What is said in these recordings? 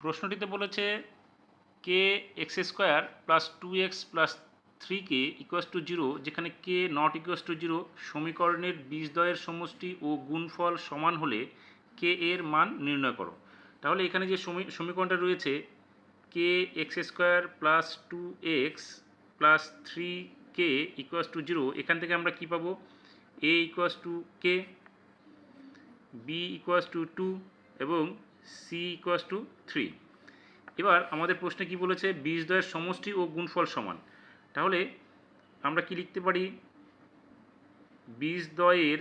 প্রশ্নটিতে বলেছে K X square plus two X plus three K equals to zero যেখানে K not equals to zero সমীকরণের বীজদ্বয়ের সমষ্টি ও গুণফল সমান হলে কে এর মান নির্ণয় করো। তাহলে এখানে যে সমী- সমীকরণটা রয়েছে K X square plus two X plus three K equals to zero এখান থেকে আমরা কী পাবো? A equals to K B equals to two এবং সি ইকুয়াস টু থ্রি এবার আমাদের প্রশ্নে কি বলেছে? বীজদ্বয়ের সমষ্টি ও গুণফল সমান। তাহলে আমরা কি লিখতে পারি? বীজদ্বয়ের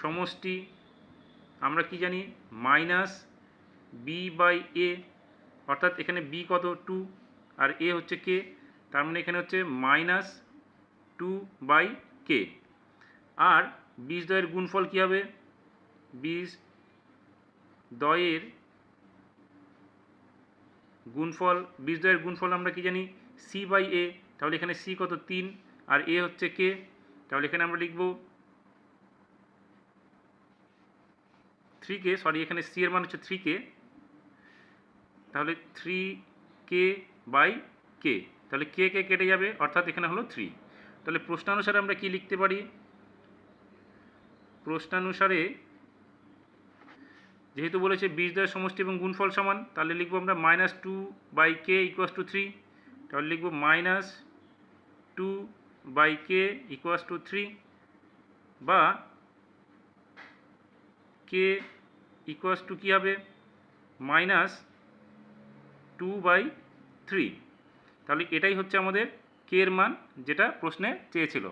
সমষ্টি আমরা কি জানি? মাইনাস বি বাই এ অর্থাৎ এখানে বি কত? টু আর এ হচ্ছে কে তার মানে এখানে হচ্ছে মাইনাস টু বাই কে আর বীজদ্বয়ের গুণফল কী হবে? বীজ দয়ের গুণফল বীজদ্বয়ের গুণফল আমরা কি জানি? সি বাই এ তাহলে এখানে সি কত? তিন। আর এ হচ্ছে কে তাহলে এখানে আমরা লিখব থ্রি কে সরি এখানে সি এর মান হচ্ছে থ্রি কে তাহলে থ্রি কে বাই কে তাহলে কে কে কেটে যাবে, অর্থাৎ এখানে হলো থ্রি তাহলে প্রশ্নানুসারে আমরা কি লিখতে পারি? প্রশ্নানুসারে যেহেতু বলেছে বীজদ্বয়ের সমষ্টি এবং গুণফল সমান, তাহলে লিখব আমরা minus two by K equals to three তাহলে লিখব minus two by K equals to three বা কে ইকুয়াস টু কী হবে? মাইনাস টু বাই থ্রি তাহলে এটাই হচ্ছে আমাদের কে এর মান যেটা প্রশ্নে চেয়েছিল।